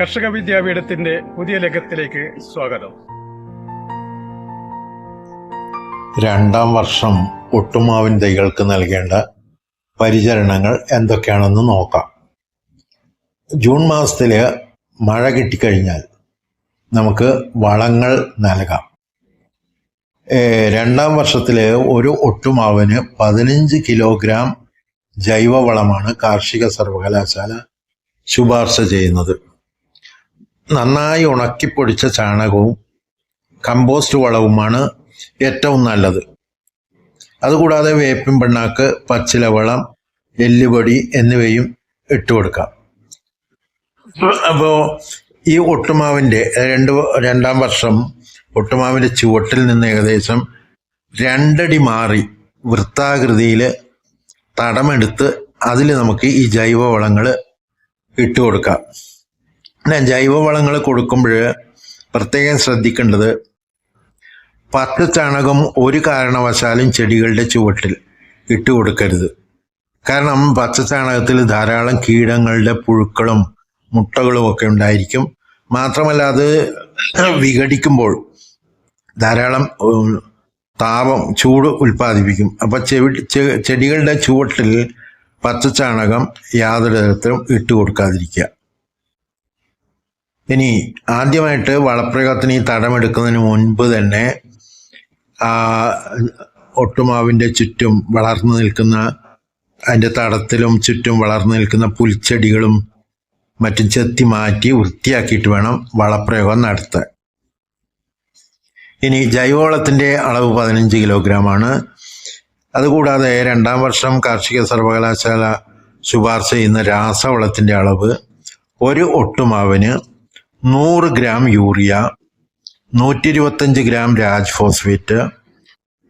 കർഷക വിദ്യാപീഠത്തിന്റെ പുതിയ ലക്കത്തിലേക്ക് സ്വാഗതം. രണ്ടാം വർഷം ഒട്ടുമാവിൻ തൈകൾക്ക് നൽകേണ്ട പരിചരണങ്ങൾ എന്തൊക്കെയാണെന്ന് നോക്കാം. ജൂൺ മാസത്തിൽ മഴ കിട്ടിക്കഴിഞ്ഞാൽ നമുക്ക് വളങ്ങൾ നൽകാം. രണ്ടാം വർഷത്തിൽ ഒരു ഒട്ടുമാവിന് പതിനഞ്ച് കിലോഗ്രാം ജൈവവളമാണ് കാർഷിക സർവകലാശാല ശുപാർശ ചെയ്യുന്നത്. നന്നായി ഉണക്കിപ്പൊടിച്ച ചാണകവും കമ്പോസ്റ്റ് വളവുമാണ് ഏറ്റവും നല്ലത്. അതുകൂടാതെ വേപ്പിൻ പിണ്ണാക്ക് പച്ചിലവളം എല്ലുപൊടി എന്നിവയും ഇട്ടു കൊടുക്കാം. അപ്പോൾ ഈ ഒട്ടുമാവിന്റെ രണ്ട് രണ്ടാം വർഷം ഒട്ടുമാവിന്റെ ചുവട്ടിൽ നിന്ന് ഏകദേശം രണ്ടടി മാറി വൃത്താകൃതിയിൽ തടമെടുത്ത് അതിൽ നമുക്ക് ഈ ജൈവവളങ്ങൾ ഇട്ടു കൊടുക്കാം. പിന്നെ ജൈവവളങ്ങൾ കൊടുക്കുമ്പോൾ പ്രത്യേകം ശ്രദ്ധിക്കേണ്ടത് പത്ത് ചാണകം ഒരു കാരണവശാലും ചെടികളുടെ ചുവട്ടിൽ ഇട്ട് കൊടുക്കരുത്. കാരണം പച്ച ചാണകത്തിൽ ധാരാളം കീടങ്ങളുടെ പുഴുക്കളും മുട്ടകളും ഒക്കെ ഉണ്ടായിരിക്കും. മാത്രമല്ല അത് വിഘടിക്കുമ്പോൾ ധാരാളം താപം ചൂട് ഉൽപ്പാദിപ്പിക്കും. അപ്പൊ ചെവി ചെടികളുടെ ചുവട്ടിൽ പച്ച ചാണകം യാതൊരു തരത്തിലും ഇട്ട് കൊടുക്കാതിരിക്കുക. ഇനി ആദ്യമായിട്ട് വളപ്രയോഗത്തിന് ഈ തടമെടുക്കുന്നതിന് മുൻപ് തന്നെ ആ ഒട്ടുമാവിന്റെ ചുറ്റും വളർന്നു നിൽക്കുന്ന അതിന്റെ തടത്തിലും ചുറ്റും വളർന്നു നിൽക്കുന്ന പുൽച്ചെടികളും മറ്റും ചെത്തി മാറ്റി വൃത്തിയാക്കിയിട്ട് വേണം വളപ്രയോഗം നടത്താൻ. ഇനി ജൈവവളത്തിന്റെ അളവ് പതിനഞ്ച് കിലോഗ്രാമാണ്. അതുകൂടാതെ രണ്ടാം വർഷം കാർഷിക സർവകലാശാല ശുപാർശ ചെയ്യുന്ന രാസവളത്തിന്റെ അളവ് ഒരു ഒട്ടുമാവിന് നൂറ് ഗ്രാം യൂറിയ നൂറ്റി ഇരുപത്തഞ്ച് ഗ്രാം രാജ് ഫോസ്ഫേറ്റ്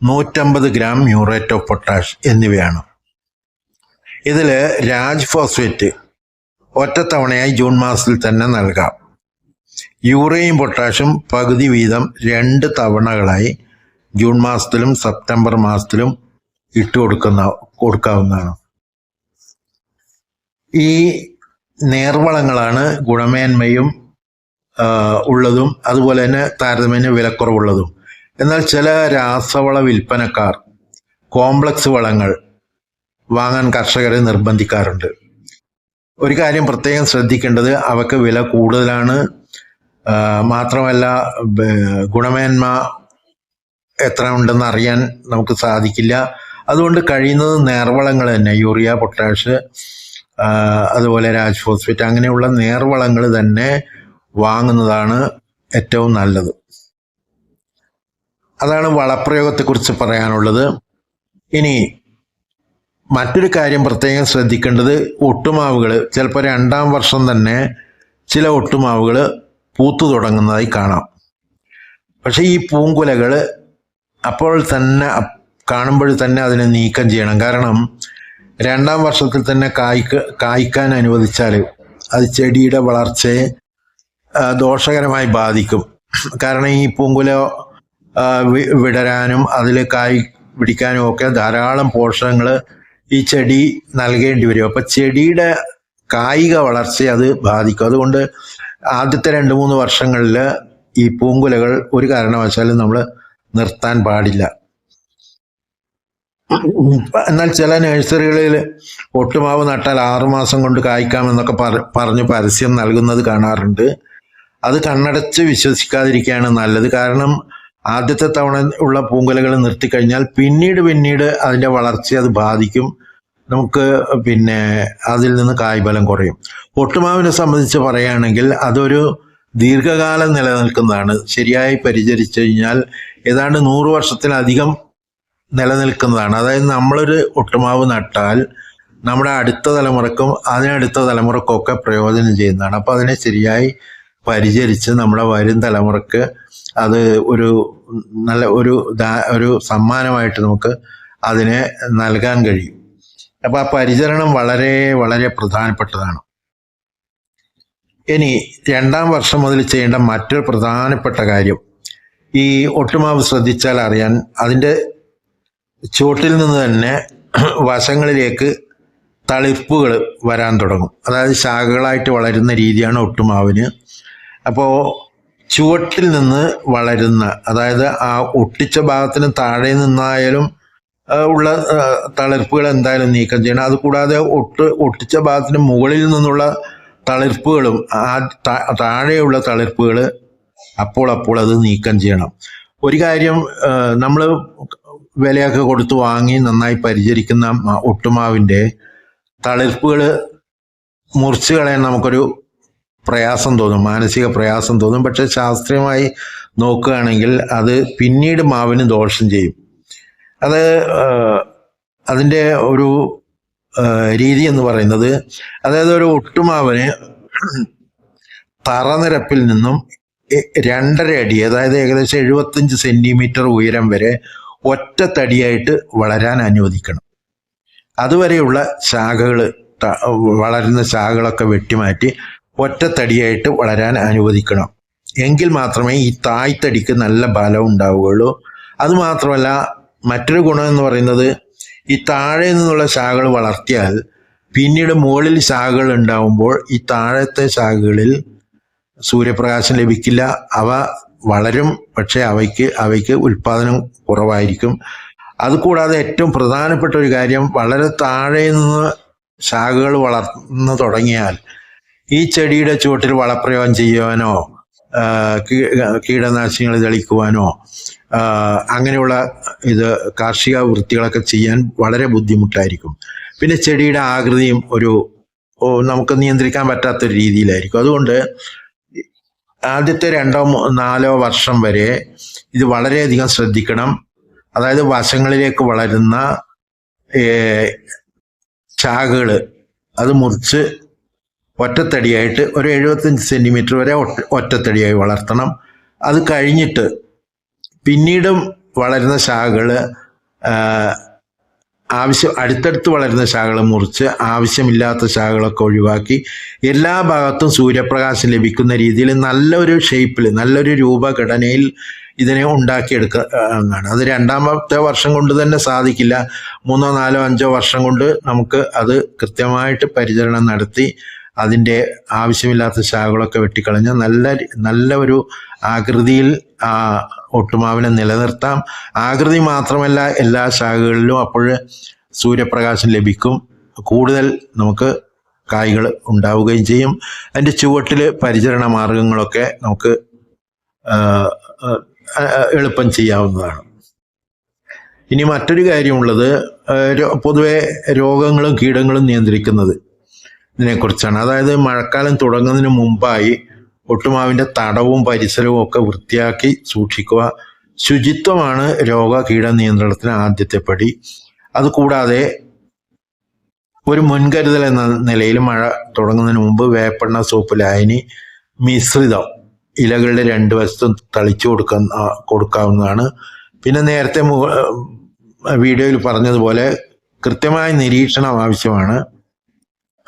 നൂറ്റമ്പത് ഗ്രാം മ്യൂറേറ്റ് ഓഫ് പൊട്ടാഷ് എന്നിവയാണ്. ഇതിൽ രാജ് ഫോസ്ഫേറ്റ് ഒറ്റത്തവണയായി ജൂൺ മാസത്തിൽ തന്നെ നൽകാം. യൂറിയയും പൊട്ടാഷും പകുതി വീതം രണ്ട് തവണകളായി ജൂൺ മാസത്തിലും സെപ്റ്റംബർ മാസത്തിലും ഇട്ട് കൊടുക്കുന്ന കൊടുക്കാവുന്നതാണ്. ഈ നേർവളങ്ങളാണ് ഗുണമേന്മയും ഉള്ളതും അതുപോലെ തന്നെ താരതമ്യേന വിലക്കുറവുള്ളതും. എന്നാൽ ചില രാസവള വിൽപ്പനക്കാർ കോംപ്ലക്സ് വളങ്ങൾ വാങ്ങാൻ കർഷകരെ നിർബന്ധിക്കാറുണ്ട്. ഒരു കാര്യം പ്രത്യേകം ശ്രദ്ധിക്കേണ്ടത് അവക്ക് വില കൂടുതലാണ്. മാത്രമല്ല ഗുണമേന്മ എത്ര ഉണ്ടെന്ന് അറിയാൻ നമുക്ക് സാധിക്കില്ല. അതുകൊണ്ട് കഴിയുന്നത് നേർവളങ്ങൾ തന്നെ യൂറിയ പൊട്ടാഷ് അതുപോലെ രാജ് ഫോസ്ഫേറ്റ് അങ്ങനെയുള്ള നേർവളങ്ങൾ തന്നെ വാങ്ങുന്നതാണ് ഏറ്റവും നല്ലത്. അതാണ് വളപ്രയോഗത്തെക്കുറിച്ച് പറയാനുള്ളത്. ഇനി മറ്റൊരു കാര്യം പ്രത്യേകം ശ്രദ്ധിക്കേണ്ടത് ഒട്ടുമാവുകൾ ചിലപ്പോൾ രണ്ടാം വർഷം തന്നെ ചില ഒട്ടുമാവുകൾ പൂത്തു തുടങ്ങുന്നതായി കാണാം. പക്ഷേ ഈ പൂങ്കുലകൾ അപ്പോൾ തന്നെ കാണുമ്പോൾ തന്നെ അതിനെ നീക്കം ചെയ്യണം. കാരണം രണ്ടാം വർഷത്തിൽ തന്നെ കായ്ക്ക് കായ്ക്കാൻ അനുവദിച്ചാൽ അത് ചെടിയുടെ വളർച്ചയെ ദോഷകരമായി ബാധിക്കും. കാരണം ഈ പൂങ്കുല വിടരാനും അതിൽ കായ് പിടിക്കാനും ഒക്കെ ധാരാളം പോഷകങ്ങൾ ഈ ചെടി നൽകേണ്ടി വരും. അപ്പം ചെടിയുടെ കായിക വളർച്ചയെ അത് ബാധിക്കും. അതുകൊണ്ട് ആദ്യത്തെ രണ്ട് മൂന്ന് വർഷങ്ങളിൽ ഈ പൂങ്കുലകൾ ഒരു കാരണവശാലും നമ്മൾ നിർത്താൻ പാടില്ല. എന്നാൽ ചില നഴ്സറികളിൽ ഒട്ടുമാവ് നട്ടാൽ ആറുമാസം കൊണ്ട് കായ്ക്കാമെന്നൊക്കെ പറഞ്ഞു പരസ്യം നൽകുന്നത് കാണാറുണ്ട്. അത് കണ്ണടച്ച് വിശ്വസിക്കാതിരിക്കുകയാണ് നല്ലത്. കാരണം ആദ്യത്തെ തവണ ഉള്ള പൂങ്കുലകൾ നിർത്തിക്കഴിഞ്ഞാൽ പിന്നീട് പിന്നീട് അതിന്റെ വളർച്ചയെ അത് ബാധിക്കും. നമുക്ക് പിന്നെ അതിൽ നിന്ന് കായ്ഫലം കുറയും. ഒട്ടുമാവിനെ സംബന്ധിച്ച് പറയുകയാണെങ്കിൽ അതൊരു ദീർഘകാലം നിലനിൽക്കുന്നതാണ്. ശരിയായി പരിചരിച്ചു കഴിഞ്ഞാൽ ഏതാണ്ട് നൂറ് വർഷത്തിലധികം നിലനിൽക്കുന്നതാണ്. അതായത് നമ്മളൊരു ഒട്ടുമാവ് നട്ടാൽ നമ്മുടെ അടുത്ത തലമുറക്കും അതിനടുത്ത തലമുറക്കും ഒക്കെ പ്രയോജനം ചെയ്യുന്നതാണ്. അപ്പോൾ അതിനെ ശരിയായി പരിചരിച്ച് നമ്മുടെ വരും തലമുറയ്ക്ക് അത് ഒരു നല്ല ഒരു ഒരു സമ്മാനമായിട്ട് നമുക്ക് അതിനെ നൽകാൻ കഴിയും. അപ്പോൾ ആ പരിചരണം വളരെ വളരെ പ്രധാനപ്പെട്ടതാണ്. ഇനി രണ്ടാം വർഷം മുതൽ ചെയ്യേണ്ട മറ്റൊരു പ്രധാനപ്പെട്ട കാര്യം ഈ ഒട്ടുമാവ് ശ്രദ്ധിച്ചാൽ അറിയാൻ അതിന്റെ ചുവട്ടിൽ നിന്ന് തന്നെ വശങ്ങളിലേക്ക് തളിപ്പുകൾ വരാൻ തുടങ്ങും. അതായത് ശാഖകളായിട്ട് വളരുന്ന രീതിയാണ് ഒട്ടുമാവിന്. അപ്പോൾ ചുവട്ടിൽ നിന്ന് വളരുന്ന അതായത് ആ ഒട്ടിച്ച ഭാഗത്തിന് താഴെ നിന്നായാലും ഉള്ള തളിർപ്പുകൾ എന്തായാലും നീക്കം ചെയ്യണം. അതുകൂടാതെ ഒട്ട് ഒട്ടിച്ച ഭാഗത്തിന് മുകളിൽ നിന്നുള്ള തളിർപ്പുകളും ആ താഴെയുള്ള തളിർപ്പുകൾ അപ്പോൾ അപ്പോൾ അത് നീക്കം ചെയ്യണം. ഒരു കാര്യം നമ്മൾ വിലയൊക്കെ കൊടുത്ത് വാങ്ങി നന്നായി പരിചരിക്കുന്ന ഒട്ടുമാവിന്റെ തളിർപ്പുകൾ മുറിച്ച് കളയാൻ നമുക്കൊരു പ്രയാസം തോന്നും മാനസിക പ്രയാസം തോന്നും. പക്ഷെ ശാസ്ത്രീയമായി നോക്കുകയാണെങ്കിൽ അത് പിന്നീട് മാവിന് ദോഷം ചെയ്യും. അത് അതിന്റെ ഒരു രീതി എന്ന് പറയുന്നത് അതായത് ഒരു ഒട്ടുമാവിന് തറനിരപ്പിൽ നിന്നും രണ്ടര അടി അതായത് ഏകദേശം എഴുപത്തഞ്ച് സെന്റിമീറ്റർ ഉയരം വരെ ഒറ്റ തടിയായിട്ട് വളരാൻ അനുവദിക്കണം. അതുവരെയുള്ള ശാഖകൾ വളരുന്ന ശാഖകളൊക്കെ വെട്ടിമാറ്റി ഒറ്റ തടിയായിട്ട് വളരാൻ അനുവദിക്കണം. എങ്കിൽ മാത്രമേ ഈ തായ്തടിക്ക് നല്ല ബലം ഉണ്ടാവുകയുള്ളൂ. അതുമാത്രമല്ല മറ്റൊരു ഗുണം എന്ന് പറയുന്നത് ഈ താഴെ നിന്നുള്ള ശാഖകൾ വളർത്തിയാൽ പിന്നീട് മുകളിൽ ശാഖകൾ ഉണ്ടാവുമ്പോൾ ഈ താഴത്തെ ശാഖകളിൽ സൂര്യപ്രകാശം ലഭിക്കില്ല. അവ വളരും പക്ഷേ അവയ്ക്ക് അവയ്ക്ക് ഉൽപാദനം കുറവായിരിക്കും. അതുകൂടാതെ ഏറ്റവും പ്രധാനപ്പെട്ട ഒരു കാര്യം വളരെ താഴെ നിന്ന് ശാഖകൾ വളർന്നു തുടങ്ങിയാൽ ഈ ചെടിയുടെ ചുവട്ടിൽ വളപ്രയോഗം ചെയ്യുവാനോ കീടനാശിനികൾ തെളിക്കുവാനോ അങ്ങനെയുള്ള ഇത് കാർഷിക വൃത്തികളൊക്കെ ചെയ്യാൻ വളരെ ബുദ്ധിമുട്ടായിരിക്കും. പിന്നെ ചെടിയുടെ ആകൃതിയും ഒരു നമുക്ക് നിയന്ത്രിക്കാൻ പറ്റാത്തൊരു രീതിയിലായിരിക്കും. അതുകൊണ്ട് ആദ്യത്തെ രണ്ടോ നാലോ വർഷം വരെ ഇത് വളരെയധികം ശ്രദ്ധിക്കണം. അതായത് വശങ്ങളിലേക്ക് വളരുന്ന ചാകുകൾ അത് മുറിച്ച് ഒറ്റത്തടിയായിട്ട് ഒരു എഴുപത്തഞ്ച് സെന്റിമീറ്റർ വരെ ഒറ്റ ഒറ്റത്തടിയായി വളർത്തണം. അത് കഴിഞ്ഞിട്ട് പിന്നീടും വളരുന്ന ശാഖകൾ ആവശ്യം അടുത്തടുത്ത് വളരുന്ന ശാഖകൾ മുറിച്ച് ആവശ്യമില്ലാത്ത ശാഖകളൊക്കെ ഒഴിവാക്കി എല്ലാ ഭാഗത്തും സൂര്യപ്രകാശം ലഭിക്കുന്ന രീതിയിൽ നല്ലൊരു ഷേപ്പിൽ നല്ലൊരു രൂപഘടനയിൽ ഇതിനെ ഉണ്ടാക്കിയെടുക്കുക എന്നാണ്. അത് രണ്ടാമത്തെ വർഷം കൊണ്ട് തന്നെ സാധിക്കില്ല. മൂന്നോ നാലോ അഞ്ചോ വർഷം കൊണ്ട് നമുക്ക് അത് കൃത്യമായിട്ട് പരിചരണം നടത്തി അതിന്റെ ആവശ്യമില്ലാത്ത ശാഖകളൊക്കെ വെട്ടിക്കളഞ്ഞ് നല്ല നല്ല ഒരു ആകൃതിയിൽ ഒട്ടുമാവിനെ നിലനിർത്താം. ആകൃതി മാത്രമല്ല എല്ലാ ശാഖകളിലും അപ്പോൾ സൂര്യപ്രകാശം ലഭിക്കും. കൂടുതൽ നമുക്ക് കായ്കൾ ഉണ്ടാവുകയും ചെയ്യും. അതിന്റെ ചുവട്ടിൽ പരിചരണ മാർഗങ്ങളൊക്കെ നമുക്ക് എളുപ്പം ചെയ്യാവുന്നതാണ്. ഇനി മറ്റൊരു കാര്യമുള്ളത് പൊതുവെ രോഗങ്ങളും കീടങ്ങളും നിയന്ത്രിക്കുന്നത്. ഇതിനെക്കുറിച്ചാണ്. അതായത് മഴക്കാലം തുടങ്ങുന്നതിന് മുമ്പായി ഒട്ടുമാവിന്റെ തടവും പരിസരവും ഒക്കെ വൃത്തിയാക്കി സൂക്ഷിക്കുക. ശുചിത്വമാണ് രോഗ കീട നിയന്ത്രണത്തിന് ആദ്യത്തെ പടി. അതുകൂടാതെ ഒരു മുൻകരുതൽ എന്ന നിലയിൽ മഴ തുടങ്ങുന്നതിന് മുമ്പ് വേപ്പെണ്ണ സോപ്പ് ലായനി മിശ്രിതം ഇലകളുടെ രണ്ട് വശത്തും തളിച്ചു കൊടുക്കുന്ന കൊടുക്കാവുന്നതാണ്. പിന്നെ നേരത്തെ വീഡിയോയിൽ പറഞ്ഞതുപോലെ കൃത്യമായ നിരീക്ഷണം ആവശ്യമാണ്.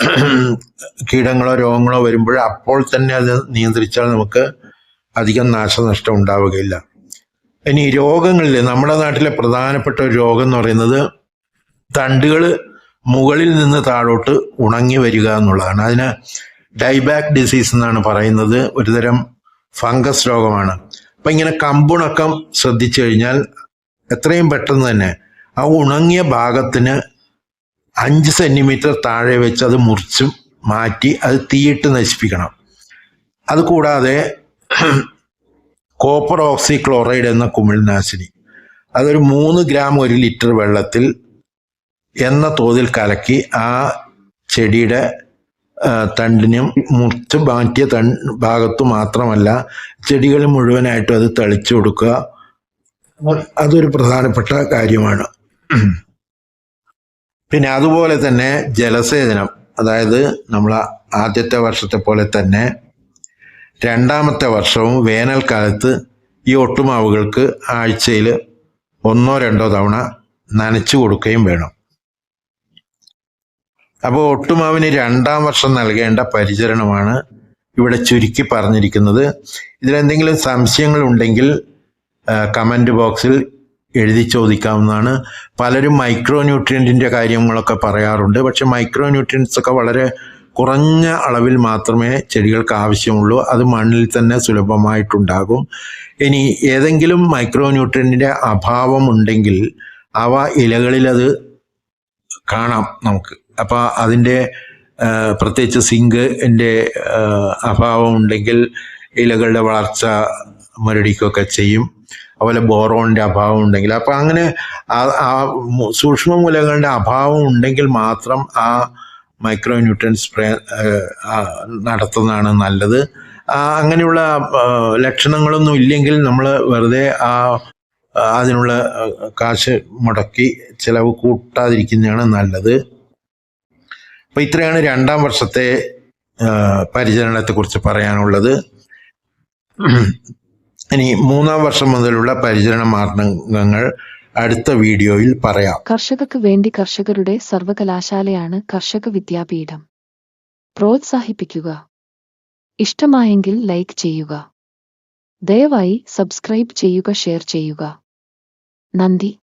കീടങ്ങളോ രോഗങ്ങളോ വരുമ്പോൾ അപ്പോൾ തന്നെ അത് നിയന്ത്രിച്ചാൽ നമുക്ക് അധികം നാശനഷ്ടം ഉണ്ടാവുകയില്ല. ഇനി രോഗങ്ങളിൽ നമ്മുടെ നാട്ടിലെ പ്രധാനപ്പെട്ട ഒരു രോഗം എന്ന് പറയുന്നത് തണ്ടുകൾ മുകളിൽ നിന്ന് താഴോട്ട് ഉണങ്ങി വരിക എന്നുള്ളതാണ്. അതിന് ഡൈബാക്ക് ഡിസീസ് എന്നാണ് പറയുന്നത്. ഒരുതരം ഫംഗസ് രോഗമാണ്. അപ്പം ഇങ്ങനെ കമ്പുണക്കം ശ്രദ്ധിച്ചു കഴിഞ്ഞാൽ എത്രയും പെട്ടെന്ന് തന്നെ ആ ഉണങ്ങിയ ഭാഗത്തിന് അഞ്ച് സെന്റിമീറ്റർ താഴെ വെച്ച് അത് മുറിച്ച് മാറ്റി അത് തീയിട്ട് നശിപ്പിക്കണം. അതുകൂടാതെ കോപ്പർ ഓക്സി ക്ലോറൈഡ് എന്ന കുമിൾനാശിനി. അതൊരു മൂന്ന് ഗ്രാം ഒരു ലിറ്റർ വെള്ളത്തിൽ എന്ന തോതിൽ കലക്കി ആ ചെടിയുടെ തണ്ടിനും മുറിച്ച് മാറ്റിയ തൺ ഭാഗത്തു മാത്രമല്ല ചെടികൾ മുഴുവനായിട്ടും അത് തളിച്ചു കൊടുക്കുക. അതൊരു പ്രധാനപ്പെട്ട കാര്യമാണ്. പിന്നെ അതുപോലെ തന്നെ ജലസേചനം. അതായത് നമ്മൾ ആദ്യത്തെ വർഷത്തെ പോലെ തന്നെ രണ്ടാമത്തെ വർഷവും വേനൽക്കാലത്ത് ഈ ഒട്ടുമാവുകൾക്ക് ആഴ്ചയിൽ ഒന്നോ രണ്ടോ തവണ നനച്ചു കൊടുക്കുകയും വേണം. അപ്പോൾ ഒട്ടുമാവിന് രണ്ടാം വർഷം നൽകേണ്ട പരിചരണമാണ് ഇവിടെ ചുരുക്കി പറഞ്ഞിരിക്കുന്നത്. ഇതിലെന്തെങ്കിലും സംശയങ്ങൾ ഉണ്ടെങ്കിൽ കമന്റ് ബോക്സിൽ എഴുതി ചോദിക്കാവുന്നതാണ്. പലരും മൈക്രോ ന്യൂട്രിയന്റിന്റെ കാര്യങ്ങളൊക്കെ പറയാറുണ്ട്. പക്ഷെ മൈക്രോ ന്യൂട്രിയൻസ് ഒക്കെ വളരെ കുറഞ്ഞ അളവിൽ മാത്രമേ ചെടികൾക്ക് ആവശ്യമുള്ളൂ. അത് മണ്ണിൽ തന്നെ സുലഭമായിട്ടുണ്ടാകും. ഇനി ഏതെങ്കിലും മൈക്രോ ന്യൂട്രിയന്റിന്റെ അഭാവം ഉണ്ടെങ്കിൽ അവ ഇലകളിൽ അത് കാണാം നമുക്ക്. അപ്പോൾ അതിന്റെ പ്രത്യേകിച്ച് സിങ്കിന്റെ അഭാവം ഉണ്ടെങ്കിൽ ഇലകളുടെ വളർച്ച മുരടിക്കുകയൊക്കെ ചെയ്യും. അതുപോലെ ബോറോണിന്റെ അഭാവം ഉണ്ടെങ്കിൽ. അപ്പോൾ അങ്ങനെ ആ- സൂക്ഷ്മ മൂലകളുടെ അഭാവം ഉണ്ടെങ്കിൽ മാത്രം ആ മൈക്രോ ന്യൂട്രൻ സ്പ്രേ നടത്തുന്നതാണ് നല്ലത്. അങ്ങനെയുള്ള ലക്ഷണങ്ങളൊന്നും ഇല്ലെങ്കിൽ നമ്മൾ വെറുതെ ആ അതിനുള്ള കാശ് മുടക്കി ചിലവ് കൂട്ടാതിരിക്കുന്നതാണ് നല്ലത്. അപ്പോൾ ഇത്രയാണ് രണ്ടാം വർഷത്തെ പരിചരണത്തെക്കുറിച്ച് പറയാനുള്ളത്. ഇനി മൂന്നാം വർഷം മുതലുള്ള പരിചരണ മാർഗങ്ങൾ അടുത്ത വീഡിയോയിൽ പറയാം. കർഷകർക്ക് വേണ്ടി കർഷകരുടെ സർവകലാശാലയാണ് കർഷക വിദ്യാപീഠം. പ്രോത്സാഹിപ്പിക്കുക. ഇഷ്ടമായെങ്കിൽ ലൈക്ക് ചെയ്യുക. ദയവായി സബ്സ്ക്രൈബ് ചെയ്യുക ഷെയർ ചെയ്യുക. നന്ദി.